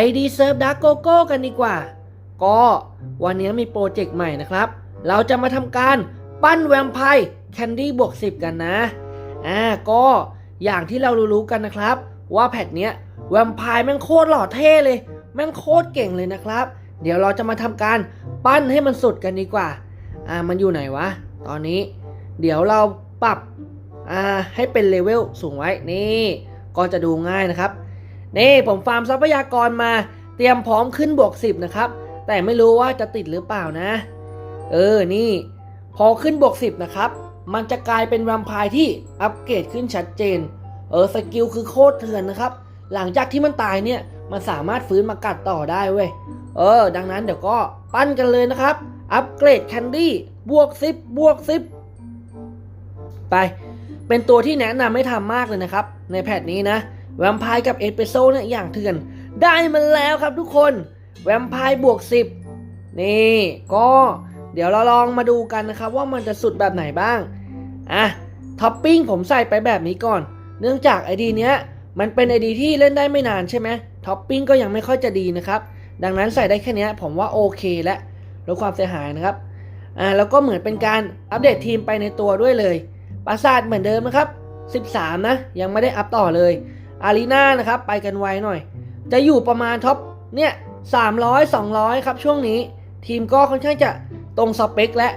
ID Serve Dark Gogo กันดีกว่า ก็วันนี้มีโปรเจกต์ใหม่นะครับ เราจะมาทำการปั้นแวมไพร์แคนดี้บวก10 กันนะ อ่า ก็อย่างที่เรารู้ๆกันนะครับ ว่าแพทเนี้ยแวมไพร์แม่งโคตรหล่อเท่เลย แม่งโคตรเก่งเลยนะครับ เดี๋ยวเราจะมาทำการปั้นให้มันสุดกันดีกว่า อ่า มันอยู่ไหนวะ ตอนนี้ เดี๋ยวเราปรับ อ่า ให้เป็นเลเวลสูงไว้ นี่ ก็จะดูง่ายนะครับ นี่ผมฟาร์มทรัพยากรมาเตรียมพร้อมขึ้นบวก 10 นะครับ แต่ไม่รู้ว่าจะติดหรือเปล่านะ เออนี่ พอขึ้นบวก 10 นะครับ มันจะกลายเป็นแวมไพร์ที่อัปเกรดขึ้นชัดเจน เออสกิลคือโคตรเถื่อนนะครับ หลังจากที่มันตายเนี่ยมันสามารถฟื้นมากัดต่อได้เว้ย เออ ดังนั้นเดี๋ยวก็ปั้นกันเลยนะครับ อัปเกรดแคนดี้บวก 10 บวก 10 ไป เป็นตัวที่แนะนำให้ทำมากเลยนะครับ ในแพทนี้นะ แวมไพร์กับเอสเปโซเนี่ยอย่างเถื่อนได้มันแล้วครับทุกคน แวมไพร์บวก 10 นี่ก็เดี๋ยวเราลองมาดูกันนะครับ ว่ามันจะสุดแบบไหนบ้าง อะท็อปปิ้งผมใส่ไปแบบนี้ก่อน เนื่องจากไอดีเนี้ยมันเป็นไอดีที่เล่นได้ไม่นานใช่ไหมท็อปปิ้งก็ยังไม่ค่อยจะดีนะครับ ดังนั้นใส่ได้แค่นี้ผมว่าโอเคแล้วลดความเสียหายนะครับ อ่าแล้วก็เหมือนเป็นการอัปเดตทีมไปในตัวด้วยเลย ปราสาทเหมือนเดิมนะครับ 13 นะ ยังไม่ได้อัพต่อเลย อารีนานะครับ ไปกันไวหน่อย จะอยู่ประมาณท็อปเนี่ย300 200ครับช่วงนี้ ทีมก็ค่อนข้างจะตรงสเปคและ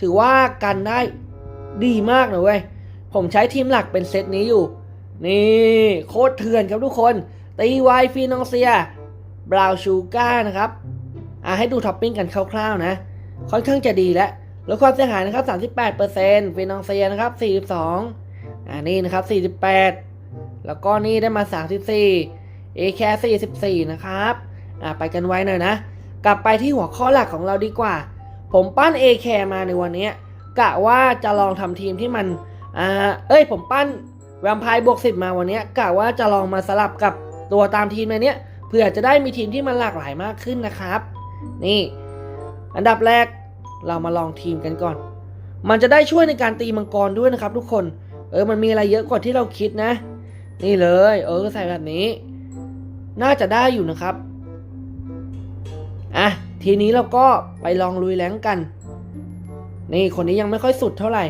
ถือว่ากันได้ดีมากเลยเว้ย ผมใช้ทีมหลักเป็นเซตนี้อยู่ นี่โคตรเถื่อนครับทุกคน ตีไวฟีนองเซีย บราวชูก้านะครับอะให้ดูท็อปปิ้งกันคร่าวๆนะ ค่อนข้างจะดีแล้วลดความเสียหายนะครับ 38%ฟินองเซียนะครับ 42อ่านี่นะครับ 48 แล้วก็นี่ได้มา 34 A แค่44 นะครับอ่าไปกันไว้หน่อยนะ กลับไปที่หัวข้อหลักของเราดีกว่า ผมปั้น A แคมาในวันนี้กะว่าจะลองทำทีมที่มันอ่าเอ้ยผมปั้นแวมไพร์บวก10มาวันนี้กะว่าจะลองมาสลับกับตัวตามทีมในนี้เพื่อจะได้มีทีมที่มันหลากหลายมากขึ้นนะครับ นี่ อันดับแรกเรามาลองทีมกันก่อน มันจะได้ช่วยในการตีมังกรด้วยนะครับ ทุกคน เออมันมีอะไรเยอะกว่าที่เราคิดนะ นี่เลย เออใส่แบบนี้ น่าจะได้อยู่นะครับ อะ ทีนี้เราก็ไปลองลุยแรงกัน นี่คนนี้ยังไม่ค่อยสุดเท่าไหร่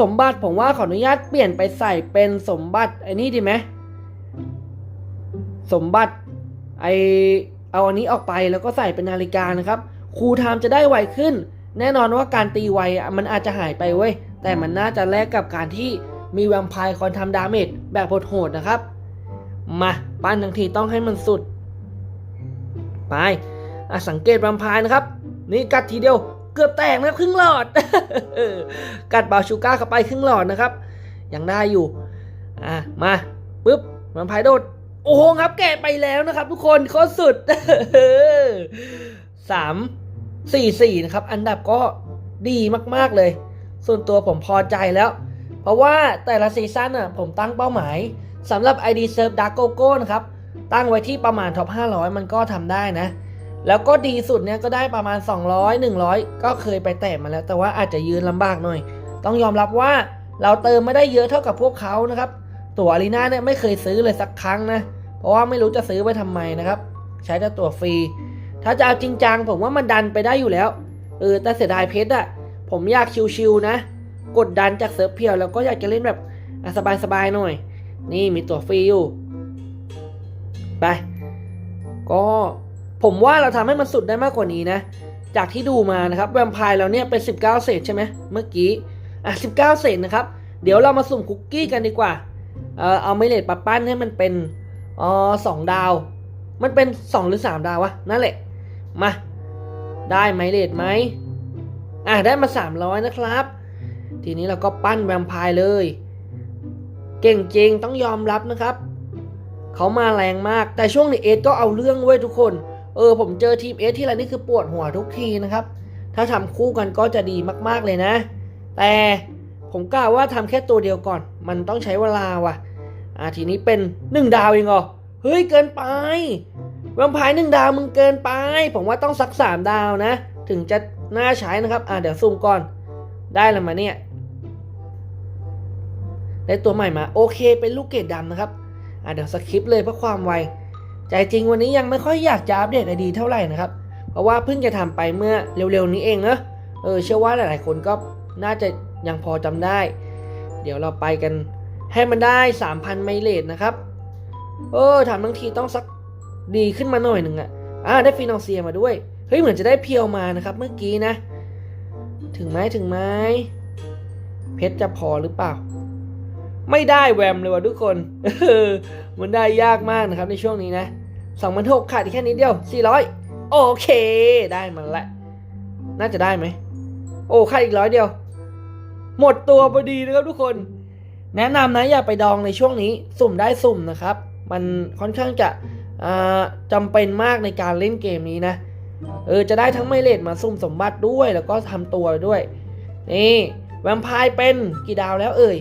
สมบัติผมว่าขออนุญาตเปลี่ยนไปใส่เป็นสมบัติไอ้นี่ดีไหมสมบัติไอเอาอันนี้ออกไปแล้วก็ใส่เป็นนาฬิกานะครับครูไทม์จะได้ไวขึ้น แน่นอนว่าการตีไวมันอาจจะหายไปเว้ยแต่มันน่าจะแลกกับการที่ มีแวมไพร์คอยทำดาเมจแบบโหดๆนะครับ มาปั้นทั้งทีต้องให้มันสุด ไปอะสังเกตแวมไพร์นะครับ นี่กัดทีเดียวเกือบแตกนะครึ่งหลอด กัดบาชูก้าเข้าไปครึ่งหลอดนะครับ ยังได้อยู่ อะมาปุ๊บแวมไพร์โดด โอ้โหครับแกะไปแล้วนะครับ ทุกคนโคตรสุดสามสี่สี่นะครับ อันดับก็ดีมาก ๆ เลย ส่วนตัวผมพอใจแล้ว เพราะว่าแต่ละซีซั่นอะผมตั้งเป้าหมายสำหรับ ID Serve Dark Gogo นะครับ ตั้งไว้ที่ประมาณท็อป500 มันก็ทำได้นะ แล้วก็ดีสุดเนี่ยก็ได้ประมาณ 200 100 ก็เคยไปแตะมาแล้ว แต่ว่าอาจจะยืนลำบากหน่อย ต้องยอมรับว่าเราเติมไม่ได้เยอะเท่ากับพวกเขานะครับ ตัวอารีนาเนี่ยไม่เคยซื้อเลยสักครั้งนะ เพราะว่าไม่รู้จะซื้อไปทำไมนะครับ ใช้แต่ตัวฟรี ถ้าจะเอาจริงจังผมว่ามันดันไปได้อยู่แล้ว เออแต่เสียดายเพชรอะผมอยากชิวๆนะ กดดันจากเซิร์ฟเพียวแล้วก็อยากจะเล่นแบบอะสบายๆหน่อย นี่มีตัวฟรีอยู่ ไป ก็ผมว่าเราทำให้มันสุดได้มากกว่านี้นะ จากที่ดูมานะครับแวมไพร์เราเนี่ยเป็น 19 เศษใช่ไหมเมื่อกี้ อะ 19 เศษนะครับ เดี๋ยวเรามาสุ่มคุกกี้กันดีกว่า เออเอาไม่เลดปะปั้นให้มันเป็นอ๋อสองดาว มันเป็นสองหรือสามดาววะ นั่นแหละ มา ได้ไหมเลดไหมอะ ได้มา 300 นะครับ ทีนี้เราก็ปั้นแวมไพร์เลย เก่งจริงต้องยอมรับนะครับ เขามาแรงมาก แต่ช่วงนี้เอสก็เอาเรื่องเว้ยทุกคน เออผมเจอทีมเอสที่ไรนี่คือปวดหัวทุกทีนะครับ ถ้าทำคู่กันก็จะดีมากๆเลยนะ แต่ผมกล่าวว่าทำแค่ตัวเดียวก่อน มันต้องใช้เวลาว่ะ อ่าทีนี้เป็นหนึ่งดาวเองเหรอ เฮ้ยเกินไปแวมไพร์หนึ่งดาวมึงเกินไป ผมว่าต้องสักสามดาวนะ ถึงจะน่าใช้นะครับ อ่าเดี๋ยวซูมก่อน ได้แล้วมาเนี่ย ได้ตัวใหม่มาโอเคเป็นลูกเกดดำนะครับอ่าเดี๋ยวสคริปเลยเพื่อความไว ใจจริงวันนี้ยังไม่ค่อยอยากจะอัปเดตไอดีเท่าไหร่นะครับ เพราะว่าเพิ่งจะทำไปเมื่อเร็วๆนี้เองเนอะเออเชื่อว่าหลายๆคนก็น่าจะยังพอจำได้ เดี๋ยวเราไปกันให้มันได้ 3,000 ไมเลทนะครับ เออทำทั้งทีต้องสักดีขึ้นมาหน่อยหนึ่งอะอ่าได้ฟินอลเซียมาด้วย เฮ้ยเหมือนจะได้เพียวมานะครับ เมื่อกี้นะ ถึงไหมถึงไหมเพชรจะพอหรือเปล่า ไม่ได้แวมเลยว่ะทุกคนมันได้ยากมากนะครับในช่วงนี้นะสองพันหกขาดอีกแค่นิดเดียวสี่ร้อยโอเค ได้มันละ น่าจะได้ไหม โอ้ขาดอีกร้อยเดียว หมดตัวพอดีนะครับทุกคน แนะนำนะอย่าไปดองในช่วงนี้ สุ่มได้สุ่มนะครับ มันค่อนข้างจะจำเป็นมากในการเล่นเกมนี้นะ เออจะได้ทั้งไมเลดมาสุ่มสมบัติด้วย แล้วก็ทำตัวด้วย นี่แวมไพร์เป็นกี่ดาวแล้วเอ่ย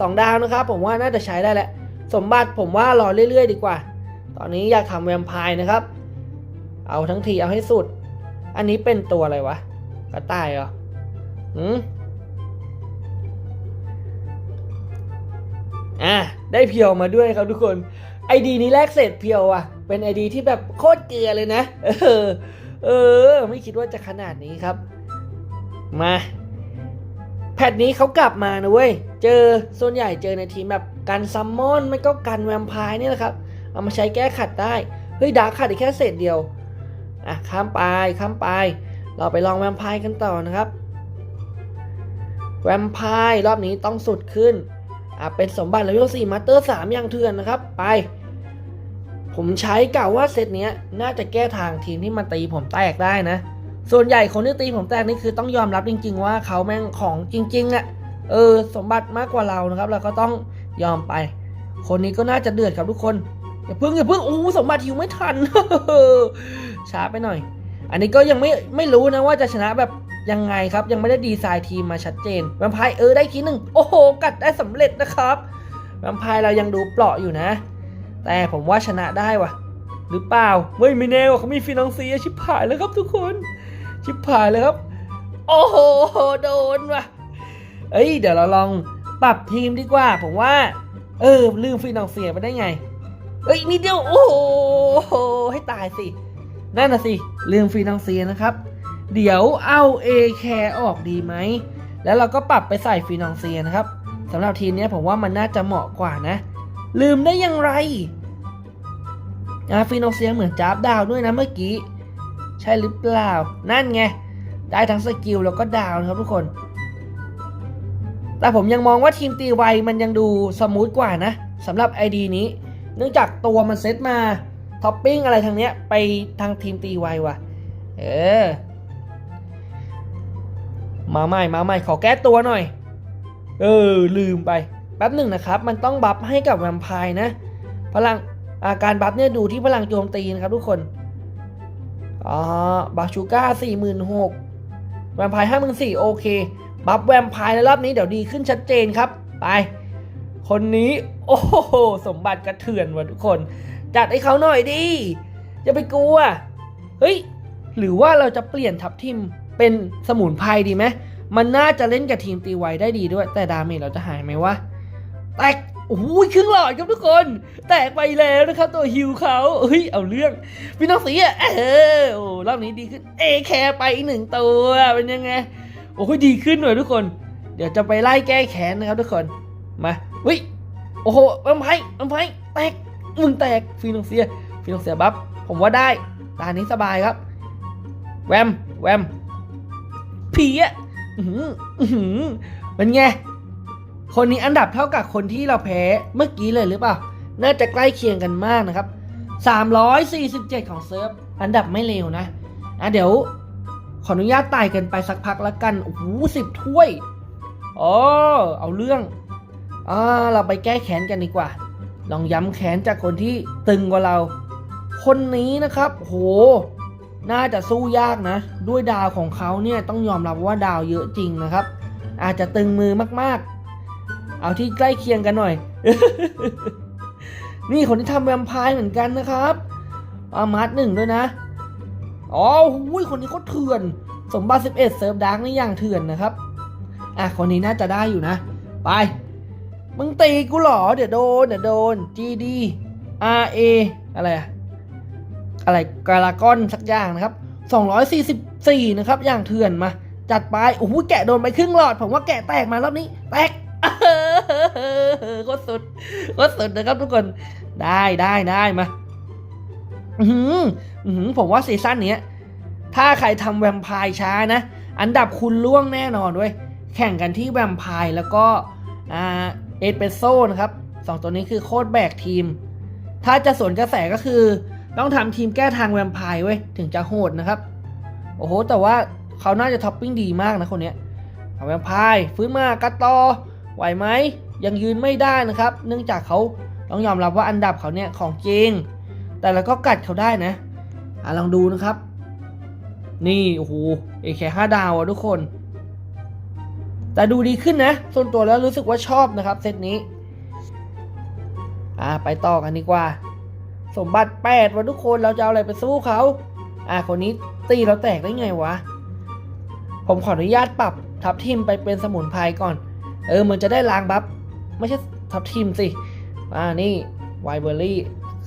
สองดาวนะครับ ผมว่าน่าจะใช้ได้แหละสมบัติผมว่ารอเรื่อย ๆ ดีกว่า ตอนนี้อยากทำแวมไพร์นะครับ เอาทั้งทีเอาให้สุด อันนี้เป็นตัวอะไรวะกระต่ายเหรอหืมอะได้เพียวมาด้วยครับทุกคนไอดีนี้แลกเศษเพียวอะ เป็นไอดีที่แบบโคตรเกลือเลยนะ เออ เออ ไม่คิดว่าจะขนาดนี้ครับ มา แพทนี้เขากลับมานะเว้ย เจอส่วนใหญ่เจอในทีมแบบกันซัมมอนไม่ก็กันแวมไพร์นี่แหละครับ เอามาใช้แก้ขัดได้ เฮ้ยดาร์คขัดอีกแค่เศษเดียว อะข้ามไปข้ามไป เราไปลองแวมไพร์กันต่อนะครับ แวมไพร์รอบนี้ต้องสุดขึ้น อะเป็นสมบัติเลเวล4มาสเตอร์3อย่างเถื่อนนะครับ ไป ผมใช้กล่าวว่าเซตเนี้ยน่าจะแก้ทางทีมที่มันตีผมแตกได้นะ ส่วนใหญ่คนที่ตีผมแตกนี่คือต้องยอมรับจริง ๆ ว่าเขาแม่งของจริงๆอะ่ะเออสมบัติมากกว่าเรานะครับ เราก็ต้องยอมไป คนนี้ก็น่าจะเดือดครับทุกคนอย่าเพิ่งอย่าเพิ่งโอ้สมบัติหิวไม่ทันช้าไปหน่อย อันนี้ก็ยังไม่ไม่รู้นะว่าจะชนะแบบยังไงครับ ยังไม่ได้ดีไซน์ทีมมาชัดเจนแวมไพร์เออได้คีหนึ่งโอ้โหกัดได้สำเร็จนะครับแวมไพร์เรายังดูเปราะอยู่นะ แต่ผมว่าชนะได้วะหรือเปล่าเฮ้ยไม่แน่ว่ะเขามีฟินองซีชิบหายแล้วครับทุกคน ชิบหายเลยครับ โอ้โห โดนว่ะ เอ้ย เดี๋ยวเราลองปรับทีมดีกว่า ผมว่า เออ ลืมฟินองเซียไปได้ไง เอ้ยนิดเดียว โอ้โห ให้ตายสิ นั่นน่ะสิ ลืมฟินองเซียนะครับ เดี๋ยวเอาเอแคร์ออกดีไหม แล้วเราก็ปรับไปใส่ฟินองเซียนะครับสำหรับทีมเนี้ยผมว่ามันน่าจะเหมาะกว่านะ ลืมได้ยังไงอาฟินองเซียเหมือนจับดาวด้วยนะเมื่อกี้ ใช่หรือเปล่า นั่นไง ได้ทั้งสกิลแล้วก็ดาวนะครับทุกคน แต่ผมยังมองว่าทีมตีไวมันยังดูสมูทกว่านะสำหรับ ID นี้ เนื่องจากตัวมันเซตมาท็อปปิ้งอะไรทางเนี้ยไปทางทีมตีไวว่ะ เออ มาใหม่มาใหม่ขอแก้ตัวหน่อย เออ ลืมไป แป๊บหนึ่งนะครับ มันต้องบัฟให้กับแวมไพร์นะ พลังอาการบัฟเนี่ยดูที่พลังโจมตีนะครับทุกคน อ๋อบาชูก้าสี่หมื่นหกแวมไพร์ห้าหมื่นสี่โอเค บัฟแวมไพร์ในรอบนี้เดี๋ยวดีขึ้นชัดเจนครับ ไป คนนี้ โอ้โห สมบัติกระเถื่อนว่ะทุกคน จัดให้เขาหน่อยดิอย่าไปกลัว เฮ้ย หรือว่าเราจะเปลี่ยนทับทิมเป็นสมุนไพรดีไหมมันน่าจะเล่นกับทีมตีไวได้ดีด้วย แต่ดาเมจเราจะหายไหมวะ แตก โอ้ยครึ่งหลอดครับทุกคน แตกไปแล้วนะครับตัวฮิวเขาเฮ้ยเอาเรื่องพี่น้องสีอะเออโอ้รอบนี้ดีขึ้นเอแคร์ไปอีกหนึ่งตัวเป็นยังไงโอ้ยดีขึ้นหน่อยทุกคน เดี๋ยวจะไปไล่แก้แค้นนะครับทุกคนมาวิโอ้โหอัมไพอัมไพแตกมึงแตกฟีนองเซียฟีนองเซียบัฟผมว่าได้ตานี้สบายครับ แวมแวมผีอะอื้อหืออื้อหือเป็นไง คนนี้อันดับเท่ากับคนที่เราแพ้เมื่อกี้เลยหรือเปล่า น่าจะใกล้เคียงกันมากนะครับ 347 ของเซิร์ฟ อันดับไม่เลวนะ อะเดี๋ยว ขออนุญาตไต่กันไปสักพักแล้วกัน โอ้โหสิบถ้วยอ๋อเอาเรื่องอ่าเราไปแก้แค้นกันดีกว่า ลองย้ำแขนจากคนที่ตึงกว่าเรา คนนี้นะครับ โห น่าจะสู้ยากนะ ด้วยดาวของเขาเนี่ยต้องยอมรับว่าดาวเยอะจริงนะครับ อาจจะตึงมือมากๆ เอาที่ใกล้เคียงกันหน่อย นี่คนที่ทำแวมไพร์เหมือนกันนะครับอามาร์ทหนึ่งด้วยนะ อ๋อหุยคนนี้เขาเถื่อน สมบัติ 11 เซิร์ฟดาร์กนี่อย่างเถื่อนนะครับ อะ คนนี้น่าจะได้อยู่นะ ไป มึงตีกูหรอ เดี๋ยวโดน เดี๋ยวโดน GD RA อะไรอะอะไรกาลากอนสักอย่างนะครับ 244 นะครับ อย่างเถื่อนมา จัดไป โอ้โห แกะโดนไปครึ่งหลอด ผมว่าแกะแตกมารอบนี้ แตก โคตรสุดโคตรสุดนะครับทุกคนได้ได้ได้มาอือหืออือหือผมว่าซีซั่นเนี้ย ถ้าใครทำแวมไพร์ช้านะ อันดับคุณล่วงแน่นอนด้วย แข่งกันที่แวมไพร์แล้วก็อ่าเอสเปโซนะครับสองตัวนี้คือโคตรแบกทีม ถ้าจะสวนกระแสก็คือ ต้องทำทีมแก้ทางแวมไพร์ไว้ย ถึงจะโหดนะครับ โอ้โห แต่ว่าเขาน่าจะท็อปปิ้งดีมากนะคนเนี้ยแวมไพร์ฟื้นมากัดต่อ ไหวไหมยังยืนไม่ได้นะครับ เนื่องจากเขาต้องยอมรับว่าอันดับเขาเนี่ยของจริง แต่เราก็กัดเขาได้นะอะลองดูนะครับ นี่โอ้โหเอแค่ห้าดาวอะทุกคน แต่ดูดีขึ้นนะ ส่วนตัวแล้วรู้สึกว่าชอบนะครับเซตนี้อ่าไปต่อกันดีกว่า สมบัติแปดวะทุกคนเราจะเอาอะไรไปสู้เขาอ่าคนนี้ตีเราแตกได้ไงวะ ผมขออนุญาตปรับทับทิมไปเป็นสมุนไพรก่อน เออมันจะได้ล้างบัฟไม่ใช่ทับทิมสิอ่านี่ไวเบอรี่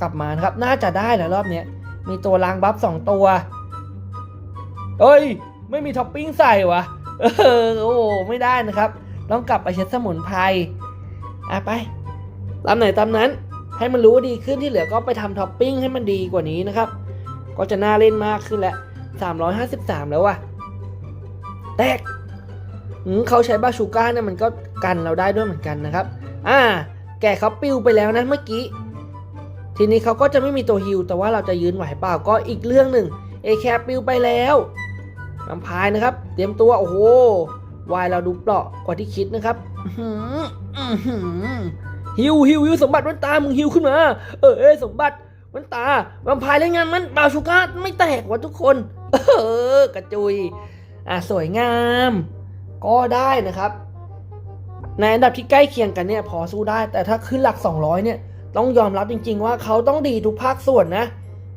กลับมานะครับ น่าจะได้แล้วรอบเนี้ยมีตัวล้างบัฟสองตัวเอ้ย ไม่มีท็อปปิ้งใส่วะเออโอ้ไม่ได้นะครับ ต้องกลับไปเช็ดสมุนไพรอะไปตามไหนตามนั้นให้มันรู้ดีขึ้นที่เหลือก็ไปทำท็อปปิ้งให้มันดีกว่านี้นะครับ ก็จะน่าเล่นมากขึ้นแล้ว353 แล้วว่ะแตกเขาใช้บาชูก้าเนี่ยมันก็ กันเราได้ด้วยเหมือนกันนะครับ อ่า แกเขาปิวไปแล้วนะเมื่อกี้ ทีนี้เขาก็จะไม่มีตัวฮิลแต่ว่าเราจะยืนไหวเปล่าก็อีกเรื่องหนึ่งเอแคปิวไปแล้วลำพายนะครับ เตรียมตัวโอ้โหวายเราดูเปราะกว่าที่คิดนะครับฮิวฮิวฮิวสมบัติมันตา มึงฮิวขึ้นมา เออเอยสมบัติมันตาลำพายเล่นงานมันบาวชูก้าไม่แตกว่ะทุกคน เออกระจุย อะสวยงาม ก็ได้นะครับ ในอันดับที่ใกล้เคียงกันเนี่ยพอสู้ได้ แต่ถ้าขึ้นหลัก 200 เนี่ยต้องยอมรับจริง ๆ ว่าเขาต้องดีทุกภาคส่วนนะ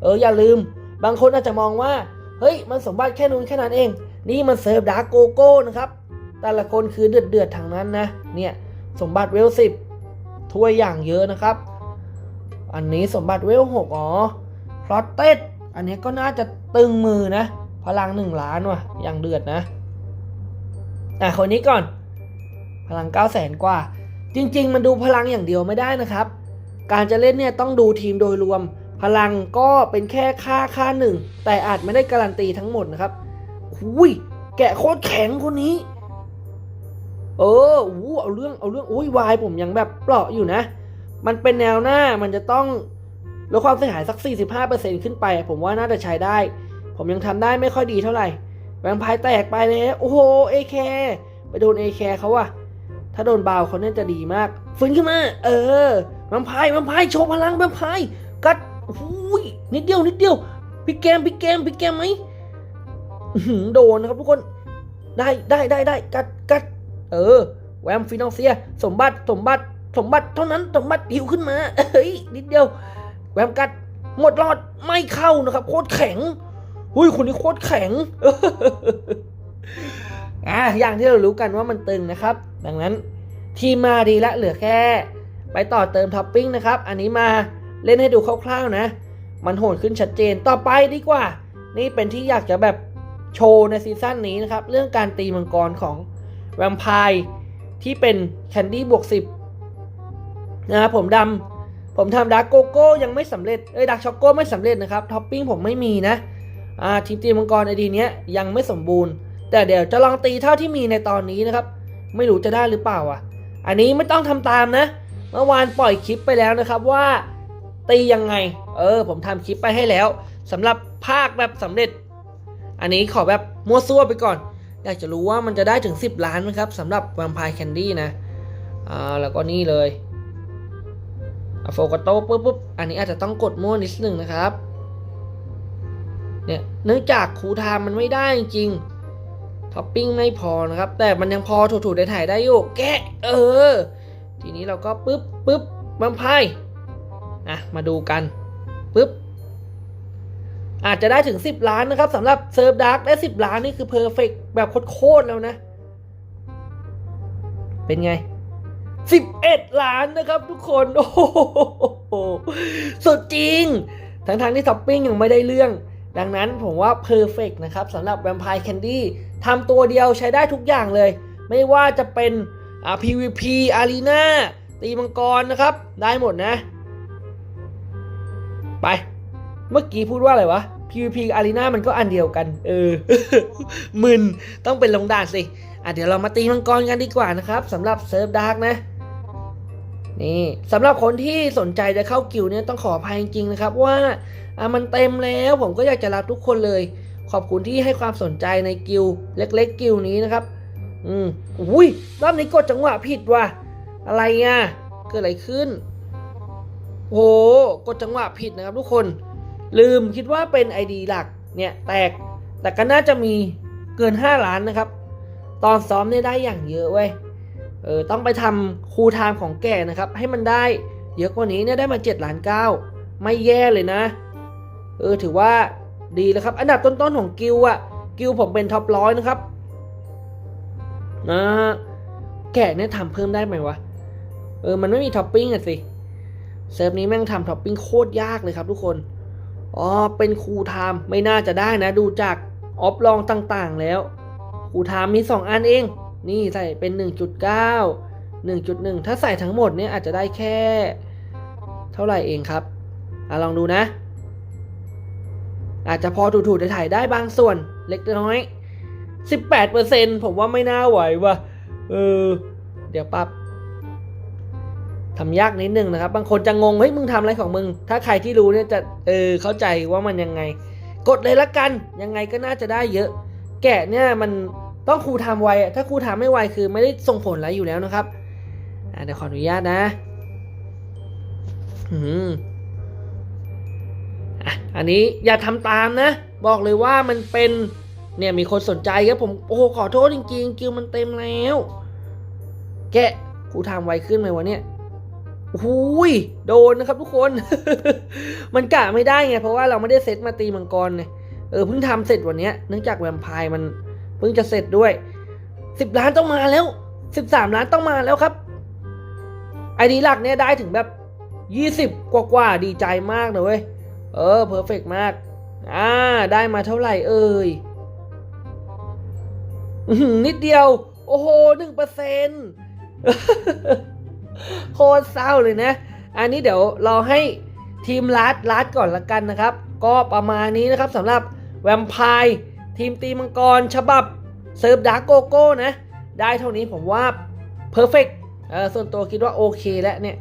เอออย่าลืม บางคนอาจจะมองว่า เฮ้ย มันสมบัติแค่นู้นแค่นั้นเอง นี่มันเซิร์ฟดาร์กโกโก้นะครับ แต่ละคนคือเดือดเดือดๆทางนั้นนะ เนี่ยสมบัติเวลสิบถ้วยอย่างเยอะนะครับ อันนี้สมบัติเวลหกอ๋อพลอตเต็ดอันนี้ก็น่าจะตึงมือนะ พลังหนึ่งล้านว่ะอย่างเดือดนะ อะคนนี้ก่อน พลัง 9 0 0แสนกว่า จริง ๆ มันดูพลังอย่างเดียวไม่ได้นะครับ การจะเล่นเนี่ยต้องดูทีมโดยรวม พลังก็เป็นแค่ค่าค่าหนึ่ง แต่อาจไม่ได้การันตีทั้งหมดนะครับหุยแกะโคตรแข็งคนนี้ เอออู้เอาเรื่องเอาเรื่องอุ้ยวายผมยังแบบเปราะอยู่นะ มันเป็นแนวหน้ามันจะต้องลดความเสียหายสัก 45%ขึ้นไป ผมว่าน่าจะใช้ได้ ผมยังทำได้ไม่ค่อยดีเท่าไหร่แวมไพร์แตกไปเลย โอ้โหเอแคไปโดนเอแคเขาอะ ถ้าโดนบาวเขาเนี่ยจะดีมาก ฟื้นขึ้นมา เออแวมพร์แวมพร์โชว์พลังแวมพร์กัดอุ้ยนิดเดียวนิดเดียวพี่แกมพี่แกมพี่แกมไหมหือโดนนะครับทุกคน ได้ได้ได้ได้กัดกัด เออ แวมฟินอลเซีย สมบัติสมบัติสมบัติเท่านั้นสมบัติหิวขึ้นมาเฮ้ยนิดเดียว แวมกัดหมดรอดไม่เข้านะครับ โคตรแข็ง หุ้ยคนนี้โคตรแข็ง อะอย่างที่เรารู้กันว่ามันตึงนะครับ ดังนั้นทีมมาดีละเหลือแค่ ไปต่อเติมท็อปปิ้งนะครับ อันนี้มาเล่นให้ดูคร่าวๆนะ มันโหดขึ้นชัดเจนต่อไปดีกว่า นี่เป็นที่อยากจะแบบโชว์ในซีซั่นนี้นะครับ เรื่องการตีมังกรของแวมไพร์ที่เป็นแคนดี้บวก10นะครับผมดำผมทำดาร์กโกโก้ยังไม่สำเร็จเอ้ยดาร์กช็อกโก้ไม่สำเร็จนะครับท็อปปิ้งผมไม่มีนะอ่าทีมตีมังกรไอดีเนี้ยยังไม่สมบูรณ์ แต่เดี๋ยวจะลองตีเท่าที่มีในตอนนี้นะครับ ไม่รู้จะได้หรือเปล่าอะ อันนี้ไม่ต้องทำตามนะ เมื่อวานปล่อยคลิปไปแล้วนะครับว่า ตียังไง เออ ผมทำคลิปไปให้แล้วสำหรับภาคแบบสำเร็จ อันนี้ขอแบบมั่วซั่วไปก่อน อยากจะรู้ว่ามันจะได้ถึง 10 ล้านไหมครับสำหรับ Vampire Candy นะอ่าแล้วก็นี่เลยโฟกาโตปุ๊บปุ๊บอันนี้อาจจะต้องกดมั่วนิดนึงนะครับเนี่ยเนื่องจากคูไทม์มันไม่ได้จริง ท็อปปิ้งไม่พอนะครับ แต่มันยังพอถูๆได้ถ่ายได้อยู่ แกะเออ ทีนี้เราก็ปุ๊บปุ๊บบัมพายอะ มาดูกันปุ๊บอาจจะได้ถึง 10 ล้านนะครับสำหรับเซิร์ฟดาร์กได้ 10 ล้านนี่คือเพอร์เฟกแบบโคตรๆแล้วนะ เป็นไง 11 ล้านนะครับทุกคน โอ้โหสุดจริง ทั้งๆที่ท็อปปิ้งยังไม่ได้เรื่อง ดังนั้นผมว่าเพอร์เฟกนะครับสำหรับแวมไพร์แคนดี้ทำตัวเดียวใช้ได้ทุกอย่างเลย ไม่ว่าจะเป็นอ่า PVP Arena ตีมังกรนะครับ ได้หมดนะ ไป เมื่อกี้พูดว่าอะไรวะ PVP Arena มันก็อันเดียวกัน เออมึนต้องเป็นลงด่านสิ อะเดี๋ยวเรามาตีมังกรกันดีกว่านะครับสำหรับเซิร์ฟดาร์กนะนี่สำหรับคนที่สนใจจะเข้ากิวเนี่ยต้องขออภัยจริงๆนะครับว่า อะมันเต็มแล้วผมก็อยากจะรับทุกคนเลย ขอบคุณที่ให้ความสนใจในกิวเล็กๆกิวนี้นะครับ อืมอุ้ยรอบนี้กดจังหวะผิดว่ะอะไรอะเกิดอะไรขึ้นโหกดจังหวะผิดนะครับทุกคน ลืมคิดว่าเป็น ID หลักเนี่ยแตกแต่ก็น่าจะมีเกิน 5 ล้านนะครับ ตอนซ้อมเนี่ยได้อย่างเยอะเว้ยเออต้องไปทำคูลไทม์ของแก่นะครับ ให้มันได้เยอะกว่านี้เนี่ยได้มา 7 ล้าน 9 ไม่แย่เลยนะ เออถือว่าดีแล้วครับ อันดับต้นๆของกิลอะกิลผมเป็นท็อปร้อยนะครับนะแก่เนี่ยทำเพิ่มได้ไหมวะ เออมันไม่มีท็อปปิ้งอะสิเซิร์ฟนี้แม่งทำท็อปปิ้งโคตรยากเลยครับทุกคน อ๋อ เป็นครูไทม์ไม่น่าจะได้นะ ดูจากออฟลองต่างๆแล้วครูไทม์มี 2 อันเอง นี่ใส่เป็น 1.9 1.1 ถ้าใส่ทั้งหมดเนี่ยอาจจะได้แค่ เท่าไหร่เองครับ อะลองดูนะ อาจจะพอถูๆได้ถ่ายได้บางส่วนเล็กน้อย 18%ผมว่าไม่น่าไหวว่ะ เออ เดี๋ยวปรับทำยากนิดนึงนะครับ บางคนจะงง เฮ้ย มึงทำอะไรของมึง ถ้าใครที่รู้เนี่ยจะ เออ เข้าใจว่ามันยังไง กดเลยละกัน ยังไงก็น่าจะได้เยอะ แกะเนี่ยมันต้องครูทำไว ถ้าครูทำไม่ไวคือไม่ได้ส่งผลอะไรอยู่แล้วนะครับอะเดี๋ยวขออนุญาตนะ อืม อะอันนี้อย่าทำตามนะ บอกเลยว่ามันเป็นเนี่ยมีคนสนใจครับผมโอ้โหขอโทษจริงๆคิวมันเต็มแล้ว แกครูทำไวขึ้นไหมวะเนี่ยโอ้โหยโดนนะครับทุกคน มันกะไม่ได้ไงเพราะว่าเราไม่ได้เซตมาตีมังกรไงเออเพิ่งทำเสร็จวันนี้เนื่องจากแวมไพร์มันเพิ่งจะเสร็จด้วยสิบล้านต้องมาแล้วสิบสามล้านต้องมาแล้วครับไอดีหลักเนี่ยได้ถึงแบบยี่สิบกว่าๆดีใจมากเลยเว้ย เออเพอร์เฟกมาก อ่า ได้มาเท่าไหร่เอ่ยนิดเดียว โอ้โหหนึ่งเปอร์เซ็นต์โคตรเศร้าเลยนะ อันนี้เดี๋ยวเราให้ทีมลัดลัดก่อนละกันนะครับ ก็ประมาณนี้นะครับสำหรับแวมไพร์ทีมตีมังกร ฉบับเซิร์ฟดาร์กโกโก้นะ ได้เท่านี้ผมว่าเพอร์เฟกเออส่วนตัวคิดว่าโอเคแล้วเนี่ย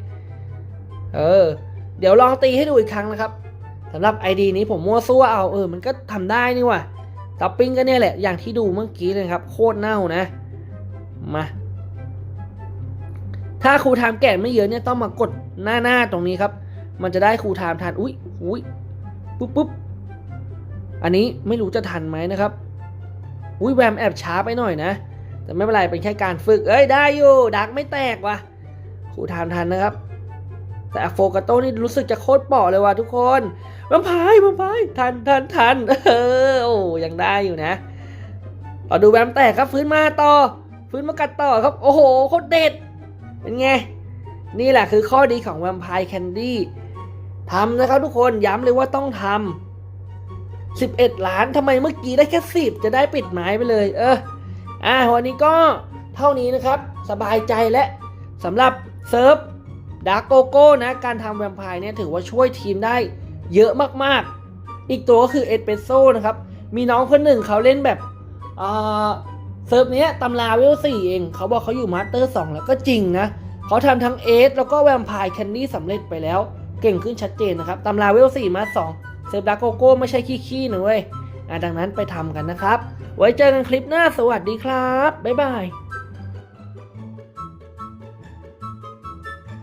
เออ เดี๋ยวลองตีให้ดูอีกครั้งนะครับ สำหรับ ID นี้ผมมั่วซั่วเอาเออมันก็ทำได้นี่ว่ะท็อปปิ้งก็เนี่ยแหละอย่างที่ดูเมื่อกี้เลยครับ โคตรเน่านะ มา ถ้าครูไทม์แก่ไม่เยอะเนี่ยต้องมากดหน้าหน้าตรงนี้ครับ มันจะได้ครูไทม์ทันอุ้ยอุ้ยปุ๊บปุ๊บอันนี้ไม่รู้จะทันไหมนะครับ อุ้ยแวมแอบช้าไปหน่อยนะ แต่ไม่เป็นไรเป็นแค่การฝึก เอ้ยได้อยู่ดักไม่แตกว่ะครูไทม์ทันนะครับ แต่โฟกัโต้นี่รู้สึกจะโคตรเปาะเลยว่ะทุกคนมัมพายมัมพายทันทันทันเออโอ้ยังได้อยู่นะต่อดูแวมแตกครับฟื้นมาต่อ ฟื้นมากัดต่อครับ โอ้โหโคตรเด็ด เป็นไง นี่แหละคือข้อดีของแวมไพร์แคนดี้ทำนะครับทุกคนย้ำเลยว่าต้องทำ11 ล้านทำไมเมื่อกี้ได้แค่ 10 จะได้ปิดไม้ไปเลย เออ อ่าวันนี้ก็เท่านี้นะครับ สบายใจและสำหรับเซิร์ฟ ดาร์กโกโก้นะการทำแวมไพร์เนี่ยถือว่าช่วยทีมได้เยอะมากๆ อีกตัวก็คือเอสเปโซนะครับ มีน้องคนหนึ่งเขาเล่นแบบเซิร์ฟเนี้ยตำราเวลสี่เอง เขาบอกเขาอยู่มาสเตอร์สองแล้วก็จริงนะ เขาทำทั้งเอสแล้วก็แวมไพร์แคนดี้สำเร็จไปแล้ว เก่งขึ้นชัดเจนนะครับ ตำราเวลสี่มาสองเซิร์ฟดาร์กโกโก้ไม่ใช่ขี้ๆนะเว้ยดังนั้นไปทำกันนะครับ ไว้เจอกันคลิปหน้าสวัสดีครับ บ๊ายบาย